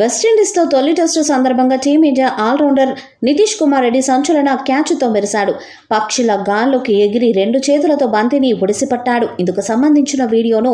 వెస్టిండీస్తో తొలి టెస్టు సందర్భంగా team India allrounder Nitish Kumar Reddy సంచలన క్యాచ్తో మెరిశాడు. పక్షుల గాల్లోకి ఎగిరి రెండు చేతులతో బంతిని ఒడిసిపట్టాడు. ఇందుకు సంబంధించిన వీడియోను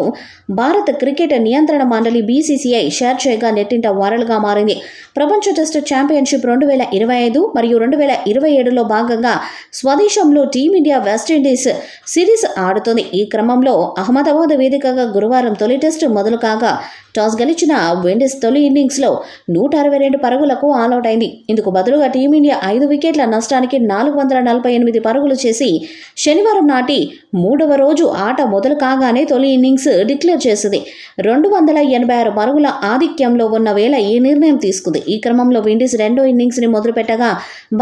భారత క్రికెట్ నియంత్రణ మండలి బీసీసీఐ షేర్ చేయగా నెట్టింట వారల్గా మారింది. ప్రపంచ టెస్టు ఛాంపియన్షిప్ రెండు వేల ఇరవై ఐదు మరియు రెండు వేల ఇరవై ఏడులో భాగంగా స్వదేశంలో టీమిండియా వెస్టిండీస్ సిరీస్ ఆడుతోంది. ఈ క్రమంలో అహ్మదాబాద్ వేదికగా గురువారం తొలి టెస్టు మొదలు కాగా టాస్ గెలిచిన విండీస్ తొలి ఇన్నింగ్స్లో నూట అరవై రెండు పరుగులకు ఆల్అవుట్ అయింది ఇందుకు బదులుగా టీమిండియా ఐదు వికెట్ల నష్టానికి నాలుగు వందల నలభై ఎనిమిది పరుగులు చేసి శనివారం నాటి మూడవ రోజు ఆట మొదలు కాగానే తొలి ఇన్నింగ్స్ డిక్లేర్ చేసింది. రెండు వందల ఎనభై ఆరు పరుగుల ఆధిక్యంలో ఉన్న వేళ ఈ నిర్ణయం తీసుకుంది. ఈ క్రమంలో విండీస్ రెండో ఇన్నింగ్స్ని మొదలుపెట్టగా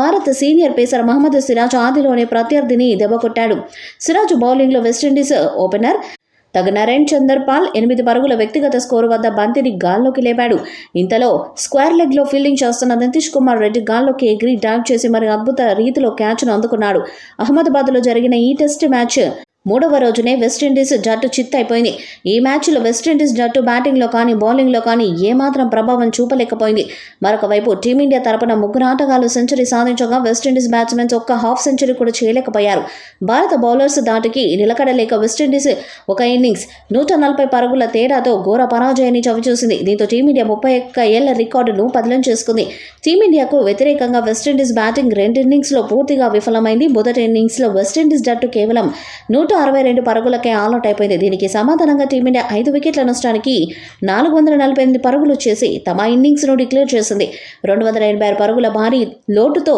భారత్ సీనియర్ పేసర్ మహమ్మద్ సిరాజ్ ఆదిలోనే ప్రత్యర్థిని దెబ్బకొట్టాడు సిరాజ్ బౌలింగ్లో వెస్టిండీస్ ఓపెనర్ తగ నరేన్ చందర్ పాల్ ఎనిమిది పరుగుల వ్యక్తిగత స్కోరు వద్ద బంతిని గాల్లోకి లేపాడు. ఇంతలో స్క్వేర్ లెగ్లో ఫీల్డింగ్ చేస్తున్న నితీష్ కుమార్ రెడ్డి గాల్లోకి ఎగిరి డైవ్ చేసి మరి అద్భుత రీతిలో క్యాచ్ను అందుకున్నాడు. అహ్మదాబాద్లో జరిగిన ఈ టెస్ట్ మ్యాచ్ మూడవ రోజునే వెస్టిండీస్ జట్టు చిత్తైపోయింది. ఈ మ్యాచ్లో వెస్టిండీస్ జట్టు బ్యాటింగ్లో కానీ బౌలింగ్లో కానీ ఏమాత్రం ప్రభావం చూపలేకపోయింది. మరొక వైపు టీమిండియా తరపున ముగ్గురు ఆటగాళ్ళు సెంచరీ సాధించగా వెస్టిండీస్ బ్యాట్స్మెన్స్ ఒక్క హాఫ్ సెంచరీ కూడా చేయలేకపోయారు. భారత బౌలర్స్ దాటికి నిలకడలేక వెస్టిండీస్ ఒక ఇన్నింగ్స్ నూట నలభై పరుగుల తేడాతో ఘోర పరాజయాన్ని చవిచూసింది. దీంతో టీమిండియా ముప్పై ఒక్క ఏళ్ళ రికార్డును పదిలం చేసుకుంది. టీమిండియాకు వ్యతిరేకంగా వెస్టిండీస్ బ్యాటింగ్ రెండు ఇన్నింగ్స్లో పూర్తిగా విఫలమైంది. మొదటి ఇన్నింగ్స్లో వెస్టిండీస్ జట్టు కేవలం నూట అరవై రెండు పరుగులకే ఆల్అౌట్ అయిపోయింది. దీనికి సమాధానంగా టీమిండియా ఐదు వికెట్ల నష్టానికి నాలుగు వందల నలభై ఎనిమిది పరుగులు చేసి తమ ఇన్నింగ్స్ను డిక్లేర్ చేసింది. రెండు వందల ఎనభై ఆరు పరుగుల భారీ లోటుతో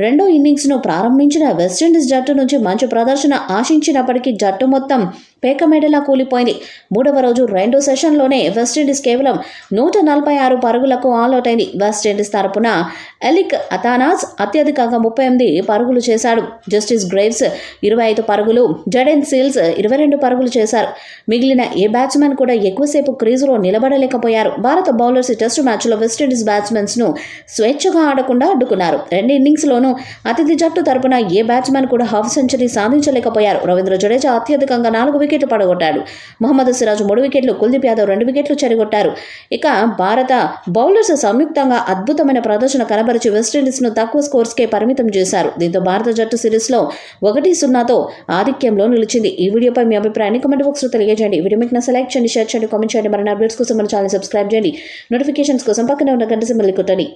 రెండో ఇన్నింగ్స్ను ప్రారంభించిన వెస్టిండీస్ జట్టు నుంచి మంచి ప్రదర్శన ఆశించినప్పటికీ జట్టు మొత్తం పేకమేడలా కూలిపోయింది. మూడవ రోజు రెండో సెషన్లోనే వెస్టిండీస్ కేవలం నూట నలభై ఆరు పరుగులకు ఆల్అౌట్ అయింది వెస్టిండీస్ తరపున ఎలిక్ అథానాస్ అత్యధికంగా ముప్పై ఎనిమిది పరుగులు చేశాడు. జస్టిస్ గ్రేవ్స్ ఇరవై ఐదు పరుగులు జడెన్ సీల్స్ ఇరవై రెండు పరుగులు చేశారు. మిగిలిన ఏ బ్యాట్స్మెన్ కూడా ఎక్కువసేపు క్రీజులో నిలబడలేకపోయారు. భారత బౌలర్స్ టెస్ట్ మ్యాచ్లో వెస్టిండీస్ బ్యాట్స్మెన్స్ను స్వేచ్ఛగా ఆడకుండా అడ్డుకున్నారు. రెండు ఇన్నింగ్స్లోనూ అతిథి జట్టు తరపున ఏ బ్యాట్స్మెన్ కూడా హాఫ్ సెంచరీ సాధించలేకపోయారు. రవీంద్ర జడేజా అత్యధికంగా నాలుగు వికెట్లు పడగొట్టాడు. మహమ్మద్ సిరాజ్ మూడు వికెట్లు కుల్దీప్ యాదవ్ రెండు వికెట్లు చెరగొట్టారు. ఇక భారత బౌలర్స్ సంయుక్తంగా అద్భుతమైన ప్రదర్శన కనబరిచి వెస్టిండీస్ను తక్కువ స్కోర్స్కే పరిమితం చేశారు. దీంతో భారత జట్టు సిరీస్లో ఒకటి సున్నాతో ఆధిక్యంలో నిలిచింది. ఈ వీడియోపై మీ అభిప్రాయాన్ని కమెంట్ బాక్స్లో తెలియజేయండి. వీడియో మీకు నా సెలెక్ట్ చేయండి షేర్ చేయండి కామెంట్ చేయండి. మరిన్ని అప్డేట్స్ కోసం మన ఛానల్ సబ్స్క్రైబ్ చేయండి. నోటిఫికేషన్స్ కోసం పక్కనే ఉన్న గంట సింబల్ కొట్టండి.